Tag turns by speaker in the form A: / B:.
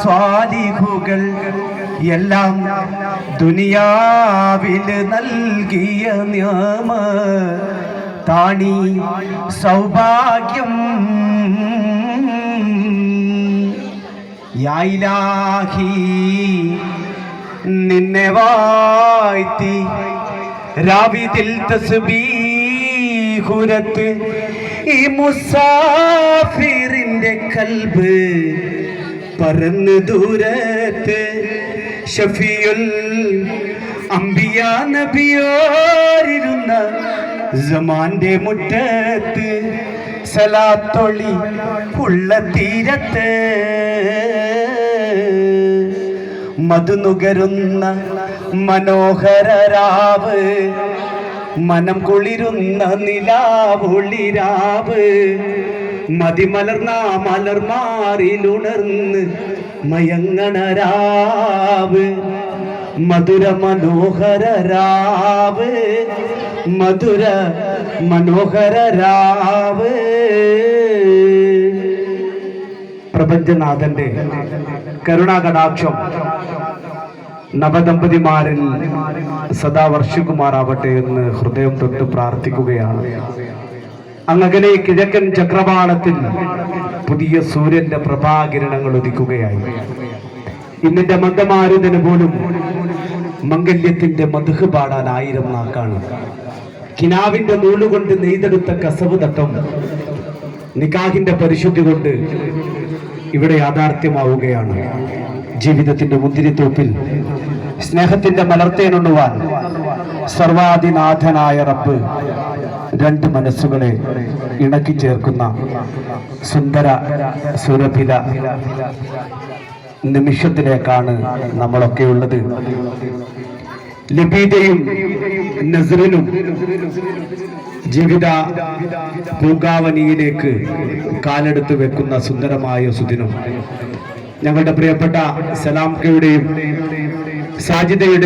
A: സ്വാലിഹുകൾ എല്ലാം ദുനിയാവിൽ നൽകിയ നിയമ താണി സൗഭാഗ്യം. യായിലാഹി നിന്നെ വാഴ്ത്തി രാവിതിൽ തസ്ബീഹുരത്ത് ഈ മുസാഫിറിന്റെ കൽബ് പറന്ന് ദൂരത്ത് ഷഫിയുൽ അമ്പിയ നബിയോരിരുന്ന സമാന്റെ മുറ്റത്ത് സലാത്തൊളി ഉള്ള തീരത്ത് മതുനുകരുന്ന മനോഹര രാവ് മനം കുളിരുന്ന നിലാവുളിരാവ് മതിമലർന്ന മലർമാറിലുണർന്ന് മയങ്ങണരാവ് മധുര മനോഹര രാവ് മധുര മനോഹര രാവ് പ്രപഞ്ചനാഥന്റെ കരുണാകടാക്ഷം നവദമ്പതിമാരിൽ സദാ വർഷിക്കുമാറാവട്ടെ എന്ന് ഹൃദയം തൊട്ട് പ്രാർത്ഥിക്കുകയാണ്. അങ്ങകലെ കിഴക്കൻ ചക്രവാളത്തിൽ പുതിയ സൂര്യന്റെ പ്രഭാകിരണങ്ങൾ ഉദിക്കുകയായി. ഇന്നിന്റെ മന്ദമാരുതന് പോലും മംഗല്യത്തിന്റെ മധുഹ് പാടാൻ ആയിരം നാക്കാണ്. കിനാവിന്റെ നൂലുകൊണ്ട് നെയ്തെടുത്ത കസവ് തട്ടം നിക്കാഹിന്റെ പരിശുദ്ധി കൊണ്ട് ഇവിടെ യാഥാർത്ഥ്യമാവുകയാണ്. ജീവിതത്തിന്റെ മുന്തിരിത്തോപ്പിൽ സ്നേഹത്തിന്റെ മലർത്തേനുണ്ണുവാൻ സർവാധിനാഥനായ റബ്ബ് രണ്ട് മനസ്സുകളെ ഇണക്കി ചേർക്കുന്ന സുന്ദര സുരഭില നിമിഷത്തിലേക്കാണ് നമ്മളൊക്കെ ഉള്ളത്. ലബീദയും നസറിനും ജീവിത പൂങ്കാവനിയിലേക്ക് കാലെടുത്ത് വെക്കുന്ന സുന്ദരമായ സുദിനം. ഞങ്ങളുടെ പ്രിയപ്പെട്ട സലാംകയുടെയും സാജിദയുടെ